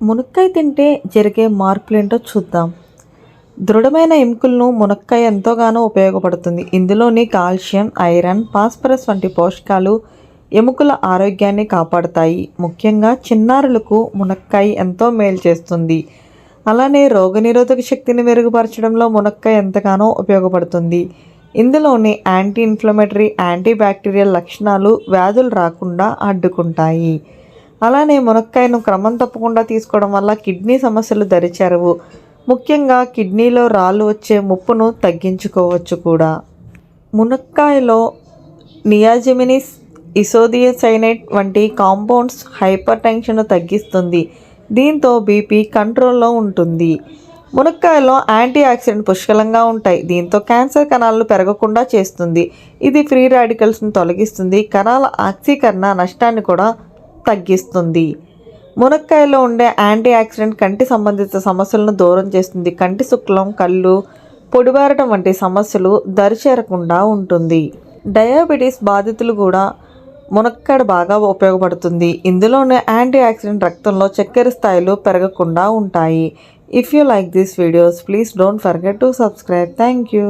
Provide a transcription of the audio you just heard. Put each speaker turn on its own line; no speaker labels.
మునక్కాయ తింటే జరిగే మార్పులేంటో చూద్దాం. దృఢమైన ఎముకలను మునక్కాయ ఎంతోగానో ఉపయోగపడుతుంది. ఇందులోని కాల్షియం ఐరన్ ఫాస్ఫరస్ వంటి పోషకాలు ఎముకల ఆరోగ్యాన్ని కాపాడుతాయి. ముఖ్యంగా చిన్నారులకు మునక్కాయ ఎంతో మేలు చేస్తుంది. అలానే రోగనిరోధక శక్తిని మెరుగుపరచడంలో మునక్కాయ ఎంతగానో ఉపయోగపడుతుంది. ఇందులోని యాంటీ ఇన్ఫ్లమేటరీ యాంటీ బ్యాక్టీరియల్ లక్షణాలు వ్యాధులు రాకుండా అడ్డుకుంటాయి. అలానే మునక్కాయను క్రమం తప్పకుండా తీసుకోవడం వల్ల కిడ్నీ సమస్యలు దరిచేరవు. ముఖ్యంగా కిడ్నీలో రాళ్ళు వచ్చే ముప్పును తగ్గించుకోవచ్చు కూడా. మునక్కాయలో నియాజిమినిస్ ఇసోదియసైనైట్ వంటి కాంపౌండ్స్ హైపర్ టెన్షన్ను తగ్గిస్తుంది. దీంతో బీపీ కంట్రోల్లో ఉంటుంది. మునక్కాయలో యాంటీ ఆక్సిడెంట్ పుష్కలంగా ఉంటాయి. దీంతో క్యాన్సర్ కణాలను పెరగకుండా చేస్తుంది. ఇది ఫ్రీ రాడికల్స్ను తొలగిస్తుంది. కణాల ఆక్సీకరణ నష్టాన్ని కూడా తగ్గిస్తుంది. మునక్కాయలో ఉండే యాంటీ ఆక్సిడెంట్ కంటి సంబంధిత సమస్యలను దూరం చేస్తుంది. కంటి శుక్లం కళ్ళు పొడిబారటం వంటి సమస్యలు దరిచేరకుండా ఉంటుంది. డయాబెటీస్ బాధితులు కూడా మునక్కాడ బాగా ఉపయోగపడుతుంది. ఇందులోనే యాంటీ ఆక్సిడెంట్ రక్తంలో చక్కెర స్థాయిలు పెరగకుండా ఉంటాయి. If you like this videos please don't forget to subscribe thank you